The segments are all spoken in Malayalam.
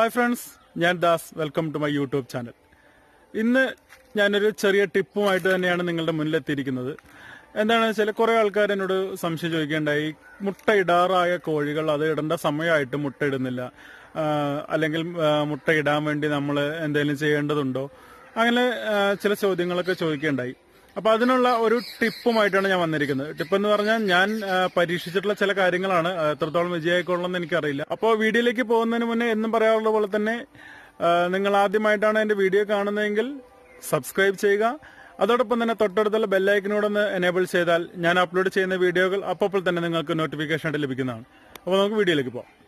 ഹായ് ഫ്രണ്ട്സ് ഞാൻ Das. Welcome to my YouTube channel ഇന്ന് ഞാനൊരു ചെറിയ ടിപ്പുമായിട്ട് തന്നെയാണ് നിങ്ങളുടെ മുന്നിലെത്തിയിരിക്കുന്നത്. എന്താണെന്ന് വെച്ചാൽ കുറേ ആൾക്കാർ എന്നോട് സംശയം ചോദിക്കേണ്ടായി. മുട്ട ഇടാറായ കോഴികൾ അത് ഇടേണ്ട സമയമായിട്ട് മുട്ട ഇടുന്നില്ല അല്ലെങ്കിൽ മുട്ട ഇടാൻ വേണ്ടി നമ്മൾ എന്തെങ്കിലും ചെയ്യേണ്ടതുണ്ടോ? അങ്ങനെ ചില ചോദ്യങ്ങളൊക്കെ ചോദിക്കേണ്ടായി. അപ്പൊ അതിനുള്ള ഒരു ടിപ്പുമായിട്ടാണ് ഞാൻ വന്നിരിക്കുന്നത്. ടിപ്പ് എന്ന് പറഞ്ഞാൽ ഞാൻ പരീക്ഷിച്ചിട്ടുള്ള ചില കാര്യങ്ങളാണ് എത്രത്തോളം വിജയമായിക്കൊള്ളണമെന്ന് എനിക്കറിയില്ല. അപ്പോൾ വീഡിയോയിലേക്ക് പോകുന്നതിന് മുന്നേ എന്നും പറയാറുള്ള പോലെ തന്നെ നിങ്ങൾ ആദ്യമായിട്ടാണ് എന്റെ വീഡിയോ കാണുന്നതെങ്കിൽ സബ്സ്ക്രൈബ് ചെയ്യുക. അതോടൊപ്പം തന്നെ തൊട്ടടുത്തുള്ള ബെല്ലൈക്കനോടൊന്ന് എനേബിൾ ചെയ്താൽ ഞാൻ അപ്ലോഡ് ചെയ്യുന്ന വീഡിയോകൾ അപ്പോൾ തന്നെ നിങ്ങൾക്ക് നോട്ടിഫിക്കേഷൻ ആയിട്ട് ലഭിക്കുന്നതാണ്. അപ്പോൾ നമുക്ക് വീഡിയോയിലേക്ക് പോകാം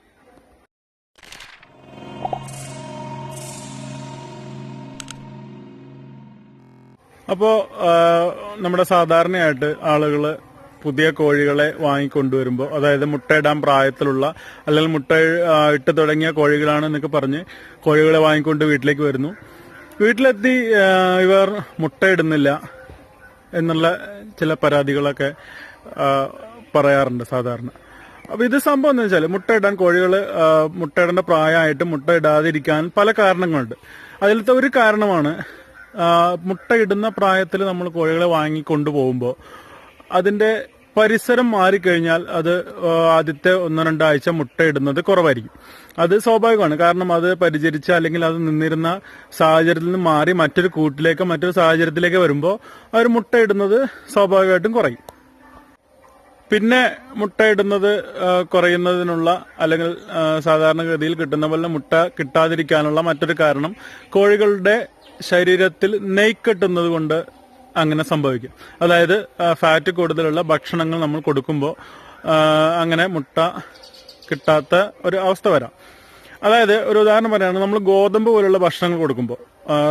അപ്പോൾ നമ്മുടെ സാധാരണയായിട്ട് ആളുകൾ പുതിയ കോഴികളെ വാങ്ങിക്കൊണ്ടുവരുമ്പോൾ അതായത് മുട്ടയിടാൻ പ്രായത്തിലുള്ള അല്ലെങ്കിൽ മുട്ട ഇട്ട് തുടങ്ങിയ കോഴികളാണ് എന്നൊക്കെ പറഞ്ഞ് കോഴികളെ വാങ്ങിക്കൊണ്ട് വീട്ടിലേക്ക് വരുന്നു. വീട്ടിലെത്തി ഇവർ മുട്ടയിടുന്നില്ല എന്നുള്ള ചില പരാതികളൊക്കെ പറയാറുണ്ട് സാധാരണ. അപ്പൊ ഇത് സംഭവം എന്ന് വെച്ചാൽ മുട്ടയിടാൻ കോഴികൾ മുട്ടയിടേണ്ട പ്രായമായിട്ട് മുട്ട ഇടാതിരിക്കാൻ പല കാരണങ്ങളുണ്ട്. അതിലത്തെ ഒരു കാരണമാണ് മുട്ടയിടുന്ന പ്രായത്തിൽ നമ്മൾ കോഴികളെ വാങ്ങി കൊണ്ടുപോകുമ്പോൾ അതിന്റെ പരിസരം മാറിക്കഴിഞ്ഞാൽ അത് ആദ്യത്തെ ഒന്ന് രണ്ടാഴ്ച മുട്ടയിടുന്നത് കുറവായിരിക്കും. അത് സ്വാഭാവികമാണ്. കാരണം അത് പരിചരിച്ച അല്ലെങ്കിൽ അത് നിന്നിരുന്ന സാഹചര്യത്തിൽ നിന്ന് മാറി മറ്റൊരു കൂട്ടിലേക്ക് മറ്റൊരു സാഹചര്യത്തിലേക്ക് വരുമ്പോൾ അവർ മുട്ടയിടുന്നത് സ്വാഭാവികമായിട്ടും കുറയും. പിന്നെ മുട്ടയിടുന്നത് കുറയുന്നതിനുള്ള അല്ലെങ്കിൽ സാധാരണഗതിയിൽ കിട്ടുന്ന പോലെ മുട്ട കിട്ടാതിരിക്കാനുള്ള മറ്റൊരു കാരണം കോഴികളുടെ ശരീരത്തിൽ നെയ്ക്കെട്ടുന്നത് കൊണ്ട് അങ്ങനെ സംഭവിക്കും. അതായത് ഫാറ്റ് കൂടുതലുള്ള ഭക്ഷണങ്ങൾ നമ്മൾ കൊടുക്കുമ്പോൾ അങ്ങനെ മുട്ട കിട്ടാത്ത ഒരു അവസ്ഥ വരാം. അതായത് ഒരു ഉദാഹരണം പറയുകയാണെങ്കിൽ നമ്മൾ ഗോതമ്പ് പോലുള്ള ഭക്ഷണങ്ങൾ കൊടുക്കുമ്പോൾ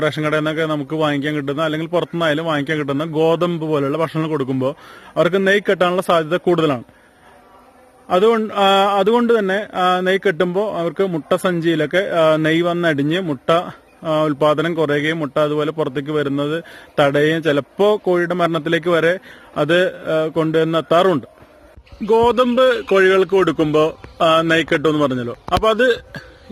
റേഷൻ കടയിൽ നിന്നൊക്കെ നമുക്ക് വാങ്ങിക്കാൻ കിട്ടുന്ന അല്ലെങ്കിൽ പുറത്തുനിന്നായാലും വാങ്ങിക്കാൻ കിട്ടുന്ന ഗോതമ്പ് പോലുള്ള ഭക്ഷണങ്ങൾ കൊടുക്കുമ്പോൾ അവർക്ക് നെയ് കെട്ടാനുള്ള സാധ്യത കൂടുതലാണ്. അതുകൊണ്ട് അതുകൊണ്ട് തന്നെ നെയ് കെട്ടുമ്പോൾ അവർക്ക് മുട്ട സഞ്ചിയിലൊക്കെ നെയ് വന്നടിഞ്ഞ് മുട്ട ഉൽപാദനം കുറയുകയും മുട്ട അതുപോലെ പുറത്തേക്ക് വരുന്നത് തടയുകയും ചിലപ്പോൾ കോഴിയുടെ മരണത്തിലേക്ക് വരെ അത് കൊണ്ടുവന്ന് കൊണ്ടുവന്നെത്താറുണ്ട് ഗോതമ്പ് കോഴികൾക്ക് കൊടുക്കുമ്പോൾ നെയ് കെട്ടും എന്ന് പറഞ്ഞല്ലോ. അപ്പൊ അത്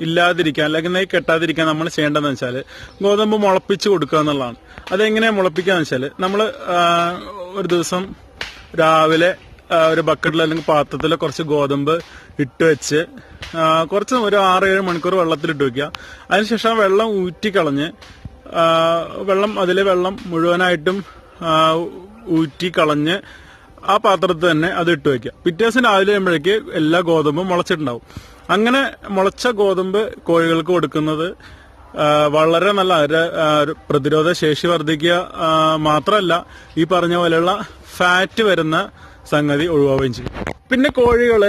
ഇല്ലാതിരിക്കാൻ അല്ലെങ്കിൽ നെയ് കെട്ടാതിരിക്കാൻ നമ്മൾ ചെയ്യേണ്ടതെന്ന് വെച്ചാൽ ഗോതമ്പ് മുളപ്പിച്ച് കൊടുക്കുക എന്നുള്ളതാണ്. അതെങ്ങനെയാ മുളപ്പിക്കാന്ന് വെച്ചാൽ നമ്മൾ ഒരു ദിവസം രാവിലെ ഒരു ബക്കറ്റിൽ അല്ലെങ്കിൽ പാത്രത്തിൽ കുറച്ച് ഗോതമ്പ് ഇട്ട് വെച്ച് കുറച്ച് ഒരു ആറ് ഏഴ് മണിക്കൂർ വെള്ളത്തിലിട്ട് വെക്കുക. അതിനുശേഷം വെള്ളം ഊറ്റിക്കളഞ്ഞ് വെള്ളം അതിലെ വെള്ളം മുഴുവനായിട്ടും ഊറ്റിക്കളഞ്ഞ് ആ പാത്രത്തിൽ തന്നെ അത് ഇട്ട് വെക്കുക. പിറ്റേ ദിവസം രാവിലെ ആകുമ്പോഴേക്ക് എല്ലാ ഗോതമ്പും മുളച്ചിട്ടുണ്ടാവും. അങ്ങനെ മുളച്ച ഗോതമ്പ് കോഴികൾക്ക് കൊടുക്കുന്നത് വളരെ നല്ല പ്രതിരോധ ശേഷി വർദ്ധിക്കുക മാത്രമല്ല ഈ പറഞ്ഞ പോലെയുള്ള ഫാറ്റ് വരുന്ന സംഗതി ഒഴിവാവുകയും ചെയ്യും. പിന്നെ കോഴികൾ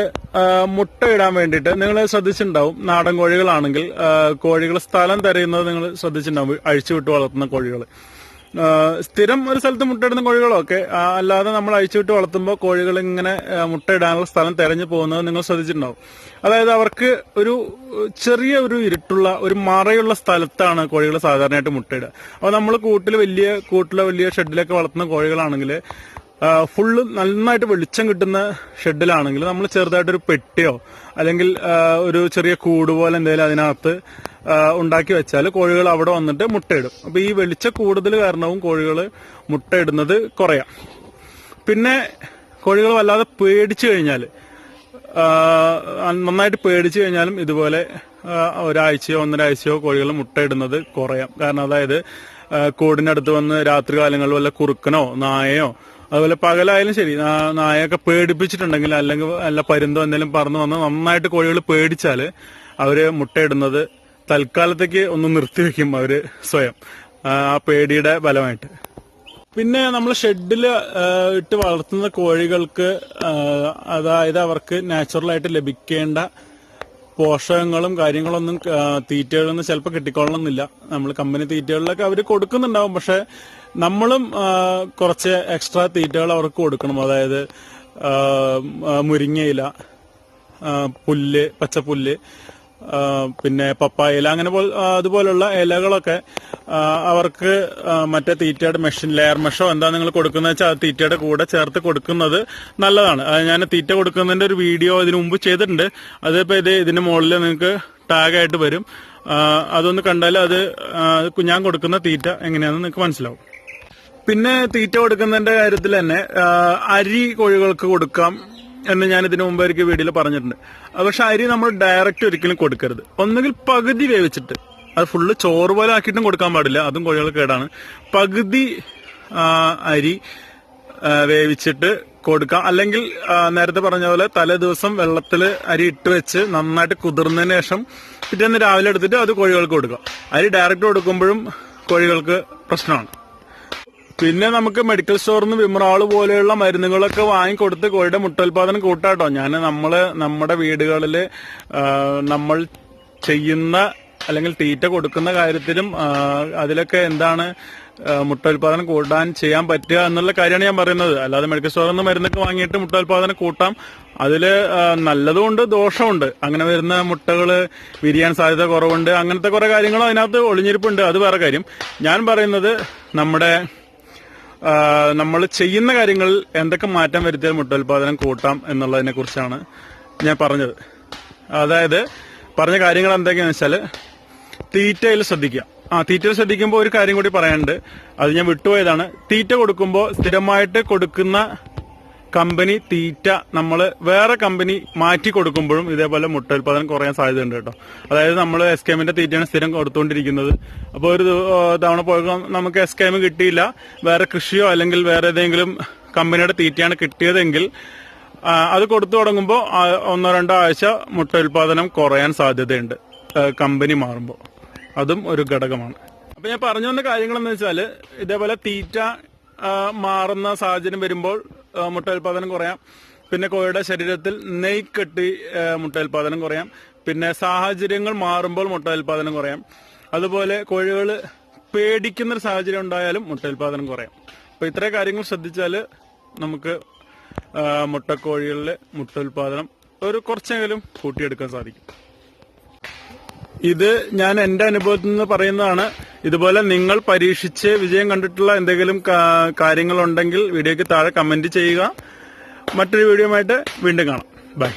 മുട്ടയിടാൻ വേണ്ടിയിട്ട് നിങ്ങൾ ശ്രദ്ധിച്ചിട്ടുണ്ടാവും. നാടൻ കോഴികളാണെങ്കിൽ കോഴികൾ സ്ഥലം തരയുന്നത് നിങ്ങൾ ശ്രദ്ധിച്ചിട്ടുണ്ടാവും. അഴിച്ചുവിട്ട് വളർത്തുന്ന കോഴികൾ സ്ഥിരം ഒരു സ്ഥലത്ത് മുട്ടയിടുന്ന കോഴികളൊക്കെ അല്ലാതെ നമ്മൾ അഴിച്ചുവിട്ട് വളർത്തുമ്പോൾ കോഴികൾ ഇങ്ങനെ മുട്ട മുട്ടയിടാനുള്ള സ്ഥലം തെരഞ്ഞു പോകുന്നത് നിങ്ങൾ ശ്രദ്ധിച്ചിട്ടുണ്ടാവും. അതായത് അവർക്ക് ഒരു ചെറിയ ഒരു ഇരുട്ടുള്ള ഒരു മറയുള്ള സ്ഥലത്താണ് കോഴികൾ സാധാരണയായിട്ട് മുട്ടയിടുക അപ്പോൾ നമ്മൾ കൂട്ടിൽ വലിയ കൂട്ടിലെ വലിയ ഷെഡിലൊക്കെ വളർത്തുന്ന കോഴികളാണെങ്കിൽ ഫുള്ള് നന്നായിട്ട് വെളിച്ചം കിട്ടുന്ന ഷെഡിലാണെങ്കിൽ നമ്മൾ ചെറുതായിട്ടൊരു പെട്ടിയോ അല്ലെങ്കിൽ ഒരു ചെറിയ കൂട് പോലെ എന്തെങ്കിലും അതിനകത്ത് ഉണ്ടാക്കി വെച്ചാൽ കോഴികൾ അവിടെ വന്നിട്ട് മുട്ടയിടും. അപ്പോൾ ഈ വെളിച്ച കൂടുതൽ കാരണവും കോഴികൾ മുട്ടയിടുന്നത് കുറയാം. പിന്നെ കോഴികൾ വല്ലാതെ പേടിച്ചു കഴിഞ്ഞാൽ നന്നായിട്ട് പേടിച്ചു കഴിഞ്ഞാലും ഇതുപോലെ ഒരാഴ്ചയോ ഒന്നരാഴ്ചയോ കോഴികൾ മുട്ടയിടുന്നത് കുറയാം. കാരണം അതായത് കൂടിനടുത്ത് വന്ന് രാത്രി കാലങ്ങളിൽ വല്ല കുറുക്കനോ നായയോ അതുപോലെ പകലായാലും ശരി നായയൊക്കെ പേടിപ്പിച്ചിട്ടുണ്ടെങ്കിൽ അല്ലെങ്കിൽ അല്ല പരുന്തോ എന്തെങ്കിലും പറന്നു വന്ന് നന്നായിട്ട് കോഴികൾ പേടിച്ചാൽ അവർ മുട്ടയിടുന്നത് തൽക്കാലത്തേക്ക് ഒന്ന് നിർത്തിവെക്കും അവർ സ്വയം ആ പേടിയുടെ ഫലമായിട്ട്. പിന്നെ നമ്മൾ ഷെഡിൽ ഇട്ട് വളർത്തുന്ന കോഴികൾക്ക് അതായത് അവർക്ക് നാച്ചുറലായിട്ട് ലഭിക്കേണ്ട പോഷകങ്ങളും കാര്യങ്ങളൊന്നും തീറ്റകളൊന്നും ചിലപ്പോൾ കിട്ടിക്കൊള്ളണമെന്നില്ല. നമ്മൾ കമ്പനി തീറ്റകളിലൊക്കെ അവർ കൊടുക്കുന്നുണ്ടാവും. പക്ഷെ നമ്മളും കുറച്ച് എക്സ്ട്രാ തീറ്റകൾ അവർക്ക് കൊടുക്കണം. അതായത് മുരിങ്ങയില പുല്ല് പച്ചപ്പുല്ല്. പിന്നെ പപ്പായ ഇല അങ്ങനെ അതുപോലുള്ള ഇലകളൊക്കെ അവർക്ക് മറ്റേ തീറ്റയുടെ മെഷീൻ ലെയർ മെഷോ എന്താ നിങ്ങൾ കൊടുക്കുന്നത് വെച്ചാൽ തീറ്റയുടെ കൂടെ ചേർത്ത് കൊടുക്കുന്നത് നല്ലതാണ്. അത് ഞാൻ തീറ്റ കൊടുക്കുന്നതിന്റെ ഒരു വീഡിയോ ഇതിനു മുമ്പ് ചെയ്തിട്ടുണ്ട്. അതിപ്പോ ഇത് ഇതിന്റെ മുകളിൽ നിങ്ങൾക്ക് ടാഗായിട്ട് വരും. അതൊന്ന് കണ്ടാൽ അത് ഞാൻ കൊടുക്കുന്ന തീറ്റ എങ്ങനെയാണെന്ന് നിങ്ങൾക്ക് മനസ്സിലാവും. പിന്നെ തീറ്റ കൊടുക്കുന്നതിന്റെ കാര്യത്തിൽ തന്നെ അരി കോഴികൾക്ക് കൊടുക്കാം. എന്ന് ഞാൻ ഇതിനു മുമ്പ് ഒരിക്കൽ വീഡിയോയിൽ പറഞ്ഞിട്ടുണ്ട്. പക്ഷെ അരി നമ്മൾ ഡയറക്റ്റ് ഒരിക്കലും കൊടുക്കരുത്. ഒന്നുകിൽ പകുതി വേവിച്ചിട്ട് അത് ഫുള്ള് ചോറ് പോലെ ആക്കിയിട്ടും കൊടുക്കാൻ പാടില്ല അതും കോഴികൾ കേടാണ്. പകുതി അരി വേവിച്ചിട്ട് കൊടുക്കാം. അല്ലെങ്കിൽ നേരത്തെ പറഞ്ഞ പോലെ തലേ ദിവസം വെള്ളത്തിൽ അരി ഇട്ട് വെച്ച് നന്നായിട്ട് കുതിർന്നതിന് ശേഷം പിറ്റേന്ന് രാവിലെ എടുത്തിട്ട് അത് കോഴികൾക്ക് കൊടുക്കാം. അരി ഡയറക്റ്റ് കൊടുക്കുമ്പോഴും കോഴികൾക്ക് പ്രശ്നമാണ്. പിന്നെ നമുക്ക് മെഡിക്കൽ സ്റ്റോറിൽ നിന്ന് വിമറാൾ പോലെയുള്ള മരുന്നുകളൊക്കെ വാങ്ങിക്കൊടുത്ത് കോഴിയുടെ മുട്ടോൽപാദനം കൂട്ടാട്ടോ. ഞാൻ നമ്മൾ നമ്മുടെ വീടുകളിൽ നമ്മൾ ചെയ്യുന്ന അല്ലെങ്കിൽ തീറ്റ കൊടുക്കുന്ന കാര്യത്തിലും അതിലൊക്കെ എന്താണ് മുട്ടോൽപാദനം കൂട്ടാൻ ചെയ്യാൻ പറ്റുക എന്നുള്ള കാര്യമാണ് ഞാൻ പറയുന്നത്. അല്ലാതെ മെഡിക്കൽ സ്റ്റോറിൽ നിന്ന് മരുന്നൊക്കെ വാങ്ങിയിട്ട് മുട്ടോൽപാദനം കൂട്ടാം. അതിൽ നല്ലതുമുണ്ട് ദോഷമുണ്ട്. അങ്ങനെ വരുന്ന മുട്ടകൾ വിരിയാൻ സാധ്യത കുറവുണ്ട്. അങ്ങനത്തെ കുറെ കാര്യങ്ങളും അതിനകത്ത് ഒളിഞ്ഞിരിപ്പുണ്ട്. അത് വേറെ കാര്യം. ഞാൻ പറയുന്നത് നമ്മുടെ നമ്മൾ ചെയ്യുന്ന കാര്യങ്ങളിൽ എന്തൊക്കെ മാറ്റം വരുത്തിയാൽ മുട്ടോൽപാദനം കൂട്ടാം എന്നുള്ളതിനെ കുറിച്ചാണ് ഞാൻ പറഞ്ഞത്. അതായത് പറഞ്ഞ കാര്യങ്ങൾ എന്തൊക്കെയാണെന്ന് വെച്ചാൽ തീറ്റയിൽ ശ്രദ്ധിക്കുക. ആ തീറ്റയിൽ ശ്രദ്ധിക്കുമ്പോൾ ഒരു കാര്യം കൂടി പറയാനുണ്ട്. അത് ഞാൻ വിട്ടുപോയതാണ്. തീറ്റ കൊടുക്കുമ്പോൾ സ്ഥിരമായിട്ട് കൊടുക്കുന്ന കമ്പനി തീറ്റ നമ്മൾ വേറെ കമ്പനി മാറ്റി കൊടുക്കുമ്പോഴും ഇതേപോലെ മുട്ട ഉൽപാദനം കുറയാൻ സാധ്യതയുണ്ട് കേട്ടോ. അതായത് നമ്മൾ എസ് കെമിന്റെ തീറ്റയാണ് സ്ഥിരം കൊടുത്തുകൊണ്ടിരിക്കുന്നത്. അപ്പോൾ ഒരു തവണ പോയപ്പോൾ നമുക്ക് എസ് കെം കിട്ടിയില്ല. വേറെ കൃഷിയോ അല്ലെങ്കിൽ വേറെ ഏതെങ്കിലും കമ്പനിയുടെ തീറ്റയാണ് കിട്ടിയതെങ്കിൽ അത് കൊടുത്തു തുടങ്ങുമ്പോൾ ഒന്നോ രണ്ടോ ആഴ്ച മുട്ട ഉൽപാദനം കുറയാൻ സാധ്യതയുണ്ട്. കമ്പനി മാറുമ്പോൾ അതും ഒരു ഘടകമാണ്. അപ്പൊ ഞാൻ പറഞ്ഞു വന്ന കാര്യങ്ങളെന്ന് വെച്ചാൽ ഇതേപോലെ തീറ്റ മാറുന്ന സാഹചര്യം വരുമ്പോൾ ആ, മുട്ട ഉൽപാദനം കുറയാം. പിന്നെ കോഴിയുടെ ശരീരത്തിൽ നെയ് കെട്ടി ആ, മുട്ട ഉൽപാദനം കുറയാം. പിന്നെ സാഹചര്യങ്ങൾ മാറുമ്പോൾ മുട്ട ഉൽപാദനം കുറയാം. അതുപോലെ കോഴികൾ പേടിക്കുന്ന ഒരു സാഹചര്യം ഉണ്ടായാലും മുട്ട ഉൽപാദനം കുറയാം. അപ്പൊ ഇത്രയും കാര്യങ്ങൾ ശ്രദ്ധിച്ചാൽ നമുക്ക് മുട്ടക്കോഴികളിലെ മുട്ട ഉൽപാദനം ഒരു കുറച്ചെങ്കിലും കൂട്ടിയെടുക്കാൻ സാധിക്കും. ഇത് ഞാൻ എന്റെ അനുഭവത്തിൽ നിന്ന് പറയുന്നതാണ്. ഇതുപോലെ നിങ്ങൾ പരീക്ഷിച്ച് വിജയം കണ്ടിട്ടുള്ള എന്തെങ്കിലും കാര്യങ്ങളുണ്ടെങ്കിൽ വീഡിയോയ്ക്ക് താഴെ കമന്റ് ചെയ്യുക. മറ്റൊരു വീഡിയോ വീണ്ടും കാണാം. ബൈ